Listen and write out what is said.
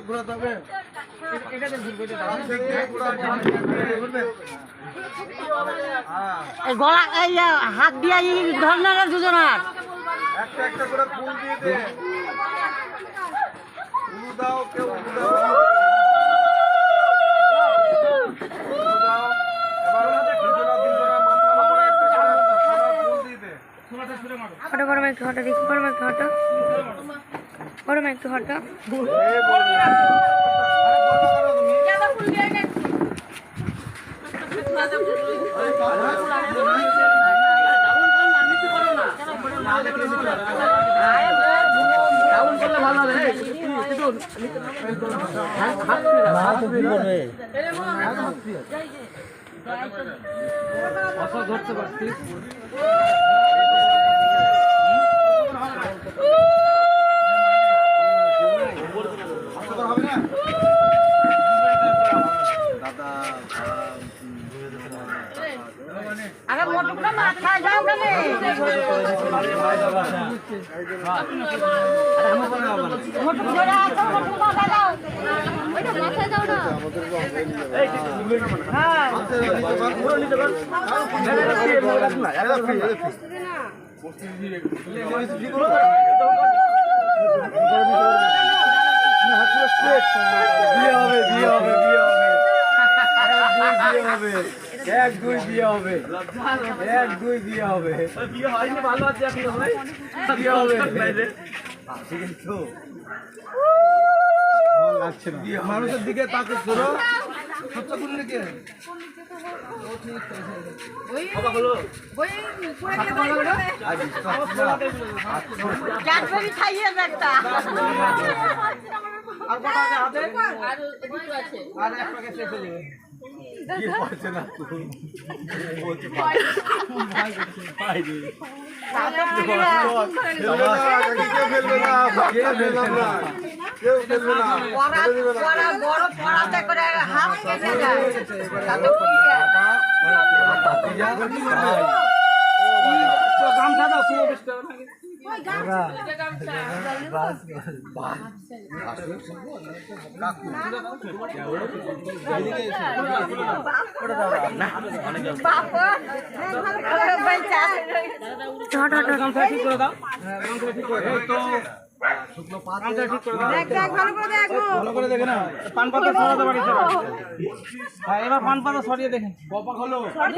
ঘোরাতে হবে হ্যাঁ, এই গলা এই হাত দিয়ে এই ধরনের দুজনার একটা একটা করে ফুল দিয়ে দে। উলু দাও কেউ উলু দাও। উলু দাও। এবার দুজনা দুজনা মাথার উপরে একটা করে সোনার ফুল দিয়ে দে। ফটো করো একটু ফটো দেখি করো একটু ফটো। করো একটু ফটো এই বলবে না হ্যাঁ বিয়ে হবে বিয়ে হবে। বিয়ে হবে এক দুই বিয়ে হবে এক দুই বিয়ে হবে বিয়ে এখন বিয়ে হবে ঠিক আছে মানুষের দিকে তাকে করো সত্য করলে কে আর বিশ্বাস না। ক্যাডবেরি খাইয়ে দে একটা আর কটা আছে হাতে আর এক প্যাকেট শেষ হয়ে যাবে কি পারছে না তুই বলছে ভাই ভাই ফেলবে না, ফেলবে না, ফেলবে না, কেউ ফেলবে না, পড়া ফেলে দেবে না। পড়া বড় পড়াতে করে হাত কেটে যায় তাতে কি গামছা দাও শুভ ঠিক করে দাও এই তো ভালো করে দেখে না পান পাতা সরাতে পারি হ্যাঁ এবার পান পাতা সরিয়ে দেখেন কপা হলো